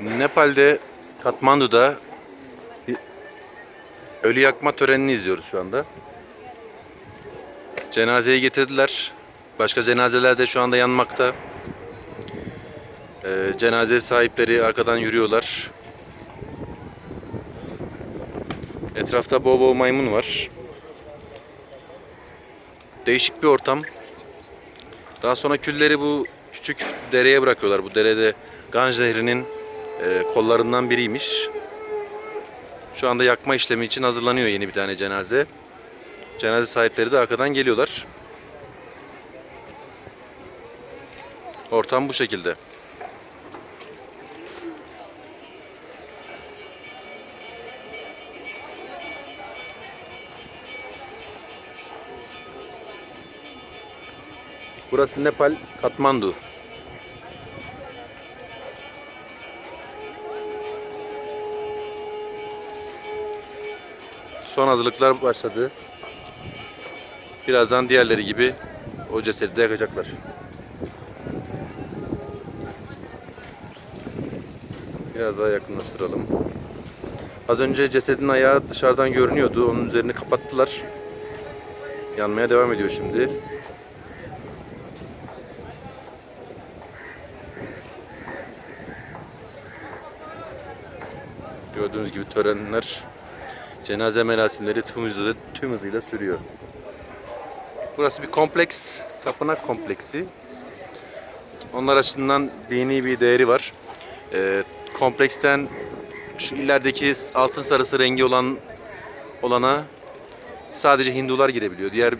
Nepal'de Katmandu'da ölü yakma törenini izliyoruz şu anda. Cenazeyi getirdiler. Başka cenazeler de şu anda yanmakta. Ee, cenaze sahipleri arkadan yürüyorlar. Etrafta bol bol maymun var. Değişik bir ortam. Daha sonra külleri bu küçük dereye bırakıyorlar. Bu derede Ganj Nehri'nin e, kollarından biriymiş. Şu anda yakma işlemi için hazırlanıyor yeni bir tane cenaze. Cenaze sahipleri de arkadan geliyorlar. Ortam bu şekilde. Burası Nepal, Katmandu. Son hazırlıklar başladı. Birazdan diğerleri gibi o cesedi de yakacaklar. Biraz daha yakınlaştıralım. Az önce cesedin ayağı dışarıdan görünüyordu. Onun üzerini kapattılar. Yanmaya devam ediyor şimdi. Gördüğünüz gibi törenler, cenaze merasimleri tüm hızıyla, tüm hızıyla sürüyor. Burası bir kompleks, tapınak kompleksi. Onlar açısından dini bir değeri var. Ee, kompleksten şu ilerideki altın sarısı rengi olan olana sadece Hindular girebiliyor. Diğer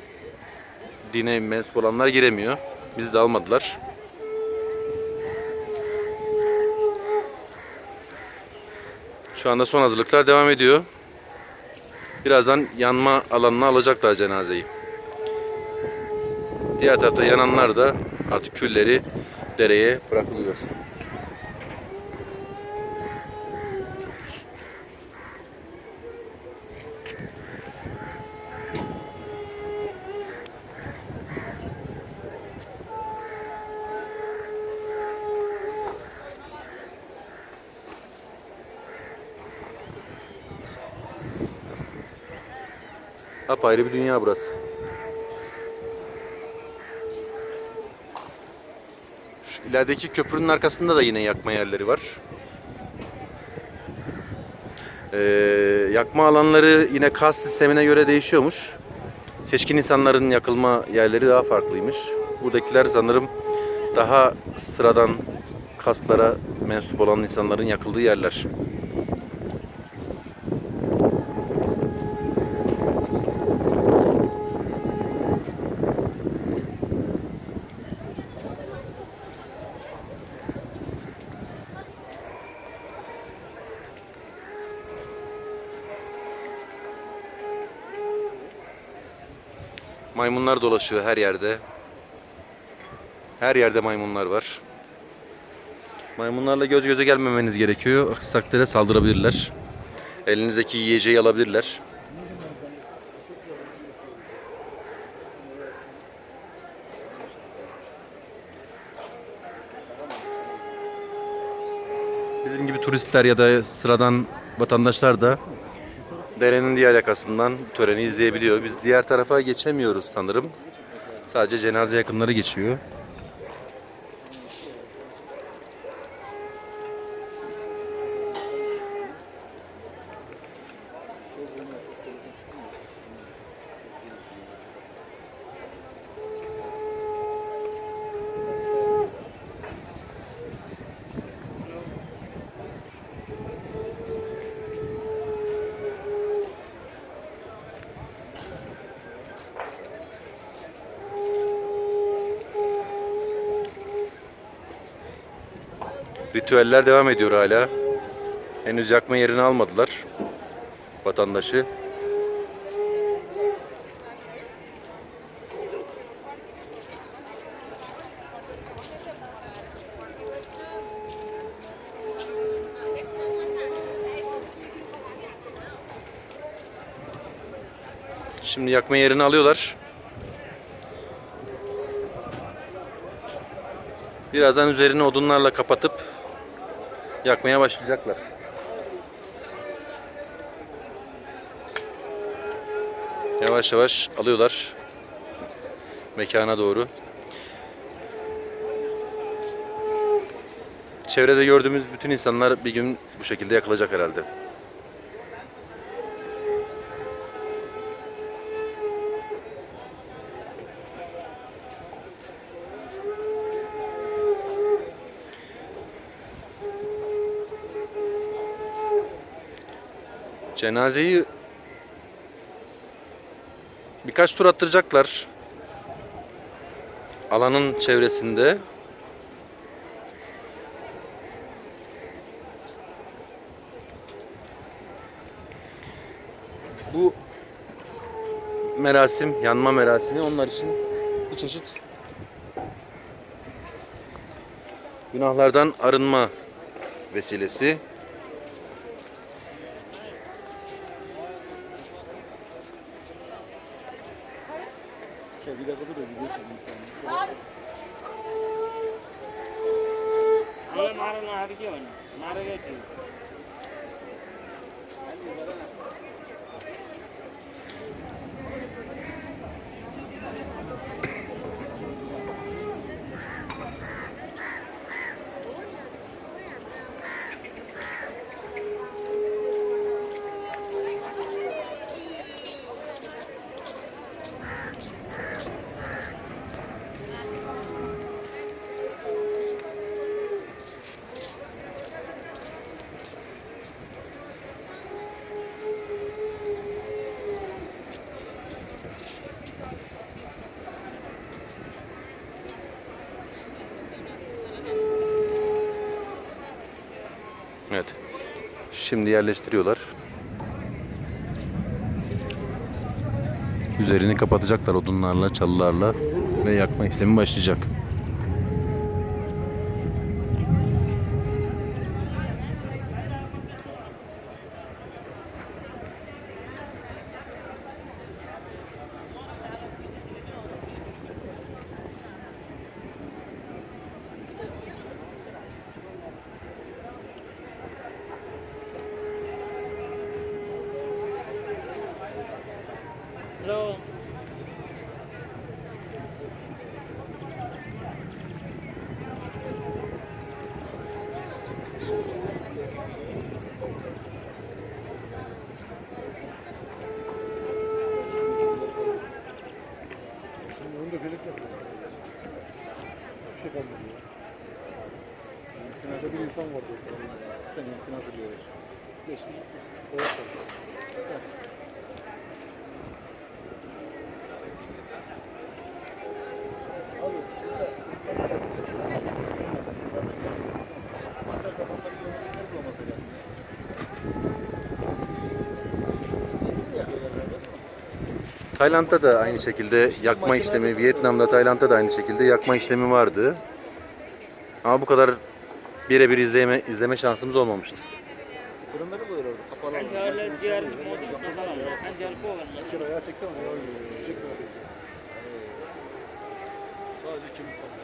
dine mensup olanlar giremiyor. Bizi de almadılar. Şu anda son hazırlıklar devam ediyor. Birazdan yanma alanına alacaklar cenazeyi. Diğer tarafta yananlar da artık külleri dereye bırakılıyor. Apayrı bir dünya burası. Şu ilerideki köprünün arkasında da yine yakma yerleri var. Ee, yakma alanları yine kas sistemine göre değişiyormuş. Seçkin insanların yakılma yerleri daha farklıymış. Buradakiler sanırım daha sıradan kaslara mensup olan insanların yakıldığı yerler. Maymunlar dolaşıyor her yerde. Her yerde maymunlar var. Maymunlarla göz göze gelmemeniz gerekiyor. Aksi takdirde saldırabilirler. Elinizdeki yiyeceği alabilirler. Bizim gibi turistler ya da sıradan vatandaşlar da derenin diğer yakasından töreni izleyebiliyor. Biz diğer tarafa geçemiyoruz sanırım. Sadece cenaze yakınları geçiyor. Ritüeller devam ediyor hala. Henüz yakma yerini almadılar vatandaşı. Şimdi yakma yerini alıyorlar. Birazdan üzerini odunlarla kapatıp yakmaya başlayacaklar. Yavaş yavaş alıyorlar mekana doğru. Çevrede gördüğümüz bütün insanlar bir gün bu şekilde yakılacak herhalde. Cenazeyi birkaç tur attıracaklar. Alanın çevresinde. Bu merasim, yanma merasimi onlar için bir çeşit günahlardan arınma vesilesi. মারা না আর কি হয় না? মারা গেছে। Şimdi yerleştiriyorlar. Üzerini kapatacaklar odunlarla, çalılarla ve yakma işlemi başlayacak. Hello Şimdi onu da birlikte yapıyoruz. Hiçbir şey kalmadı ya. Finalde bir insan vardı. Sen insan hazırlıyorlar. Geçti gitti. İşte. Tayland'da da aynı şekilde yakma işlemi, Vietnam'da, Tayland'da da aynı şekilde yakma işlemi vardı. Ama bu kadar birebir izleme, izleme şansımız olmamıştı. Fırınları koyuyorlar orada. Kapalı ayağa çeksene. Düşecek neredeyse. Sadece kemik kaldı.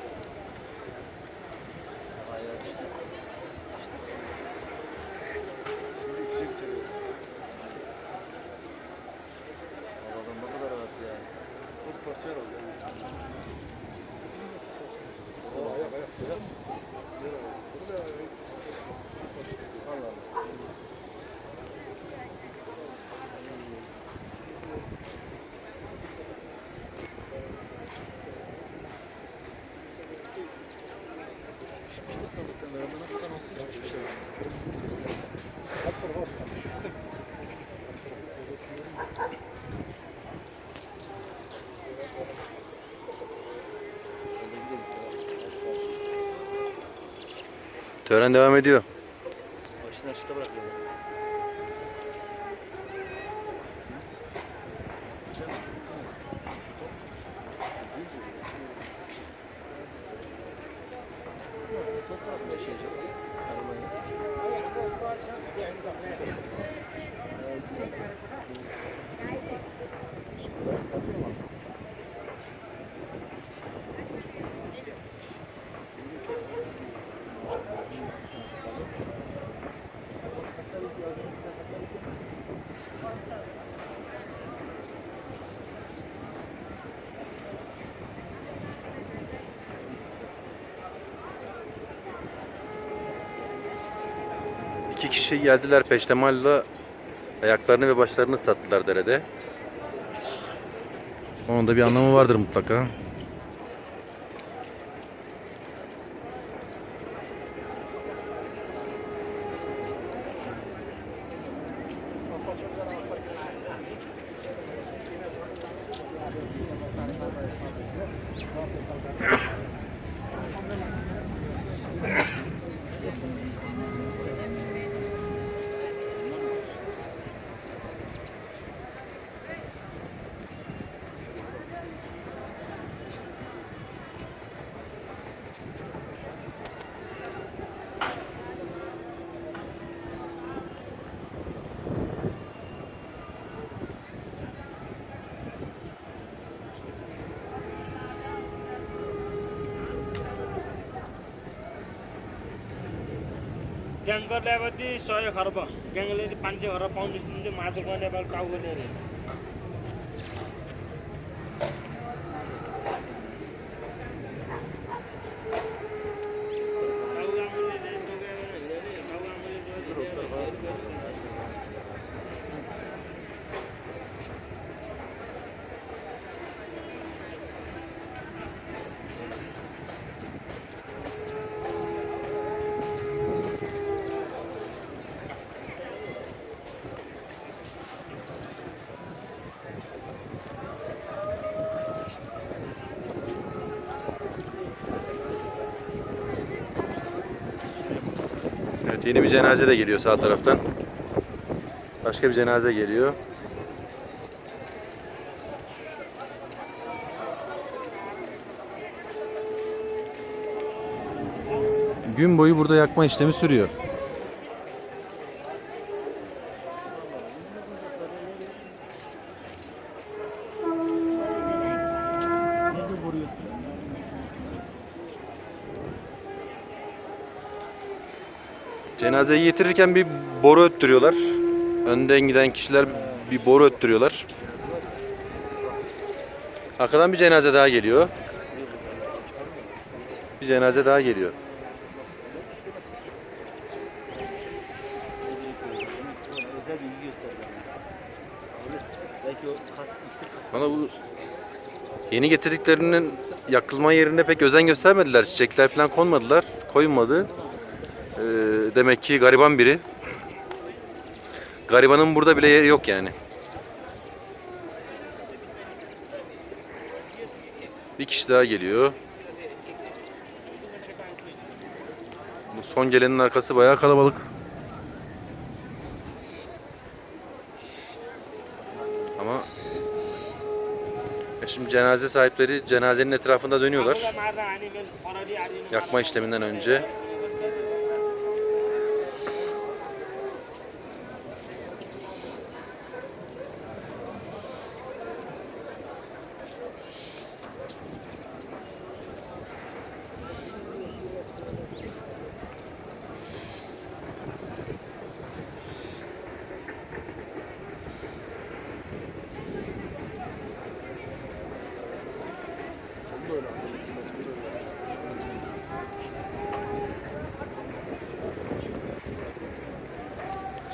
Ayağı Tören devam ediyor. İki kişi geldiler peştemalla ayaklarını ve başlarını sattılar derede. Onun da bir anlamı vardır mutlaka. ट्याङ्करले ल्याएपछि सय खर्ब ट्याङ्करले पाँच सय खर्ब पाउनु माटो गर्ने टाउको yeni bir cenaze de geliyor sağ taraftan. Başka bir cenaze geliyor. Gün boyu burada yakma işlemi sürüyor. Cenazeyi getirirken bir boru öttürüyorlar. Önden giden kişiler bir boru öttürüyorlar. Arkadan bir cenaze daha geliyor. Bir cenaze daha geliyor. Bana bu yeni getirdiklerinin yakılma yerine pek özen göstermediler. Çiçekler falan konmadılar. Koyulmadı. Demek ki gariban biri. Garibanın burada bile yeri yok yani. Bir kişi daha geliyor. Bu son gelenin arkası bayağı kalabalık. Ama ya şimdi cenaze sahipleri cenazenin etrafında dönüyorlar. Yakma işleminden önce.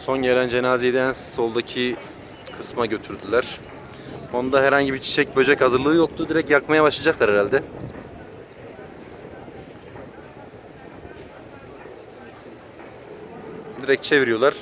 Son gelen cenazeyi de en soldaki kısma götürdüler. Onda herhangi bir çiçek böcek hazırlığı yoktu. Direkt yakmaya başlayacaklar herhalde. Direkt çeviriyorlar.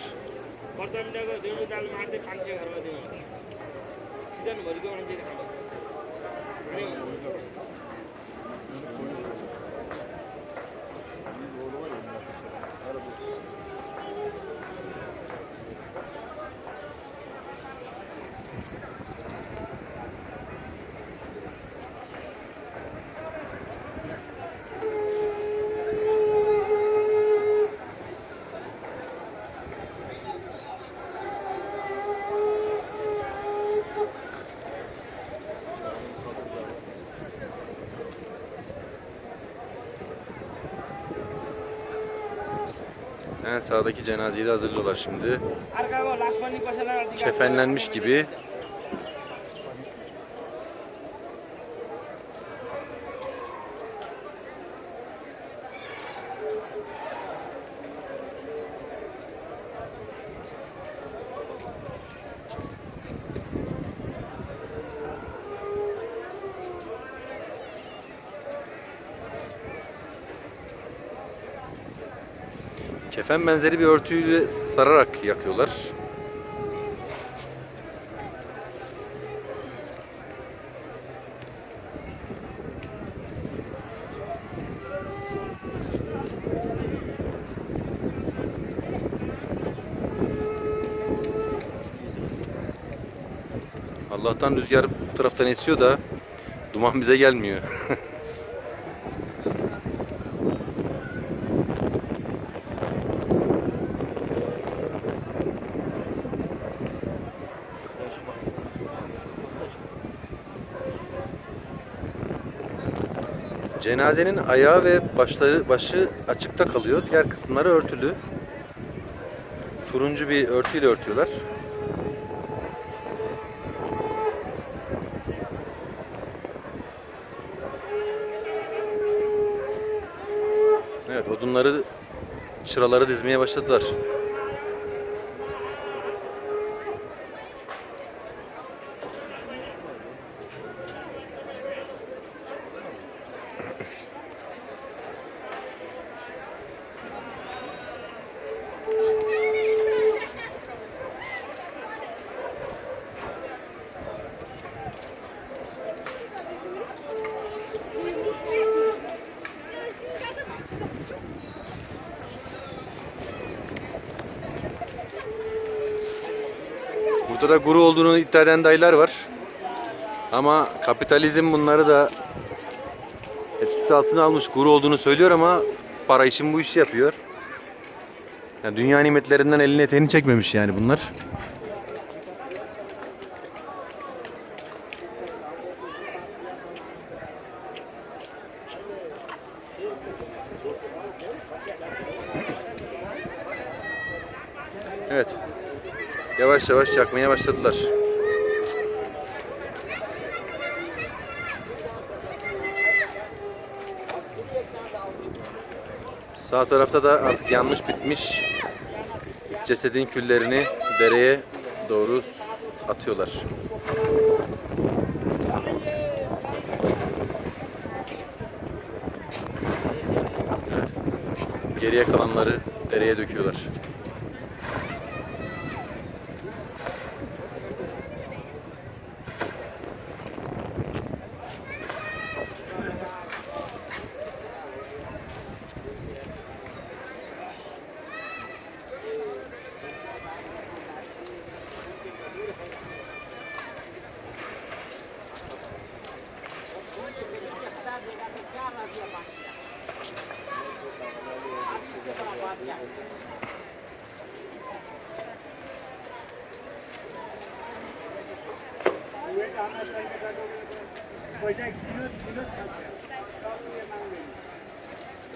Sağdaki cenazeyi de hazırlıyorlar şimdi. Kefenlenmiş gibi Kefen benzeri bir örtüyle sararak yakıyorlar. Allah'tan rüzgar bu taraftan esiyor da duman bize gelmiyor. Cenazenin ayağı ve başları başı açıkta kalıyor. Diğer kısımları örtülü. Turuncu bir örtüyle örtüyorlar. Evet, odunları çıraları dizmeye başladılar. Burada da guru olduğunu iddia eden dayılar var. Ama kapitalizm bunları da etkisi altına almış. Guru olduğunu söylüyor ama para için bu işi yapıyor. Yani dünya nimetlerinden elini eteğini çekmemiş yani bunlar. Evet. Yavaş yavaş yakmaya başladılar. Sağ tarafta da artık yanmış bitmiş cesedin küllerini dereye doğru atıyorlar. Evet. Geriye kalanları dereye döküyorlar.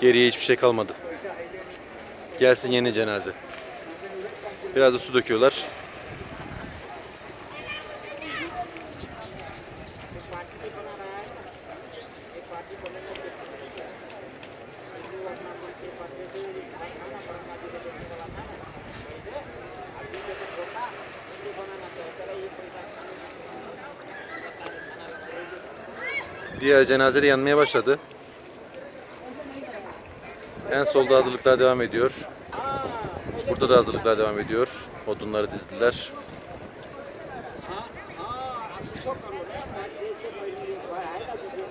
Geriye hiçbir şey kalmadı. Gelsin yeni cenaze. Biraz da su döküyorlar. Diğer cenaze de yanmaya başladı. En solda hazırlıklar devam ediyor. Burada da hazırlıklar devam ediyor. Odunları dizdiler.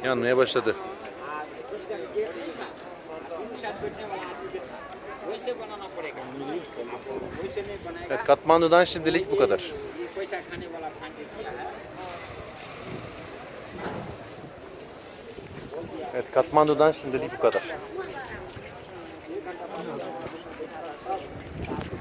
Yanmaya başladı. Evet, Katmandu'dan şimdilik bu kadar. Evet, Katmandu'dan şimdilik bu kadar. Thank you.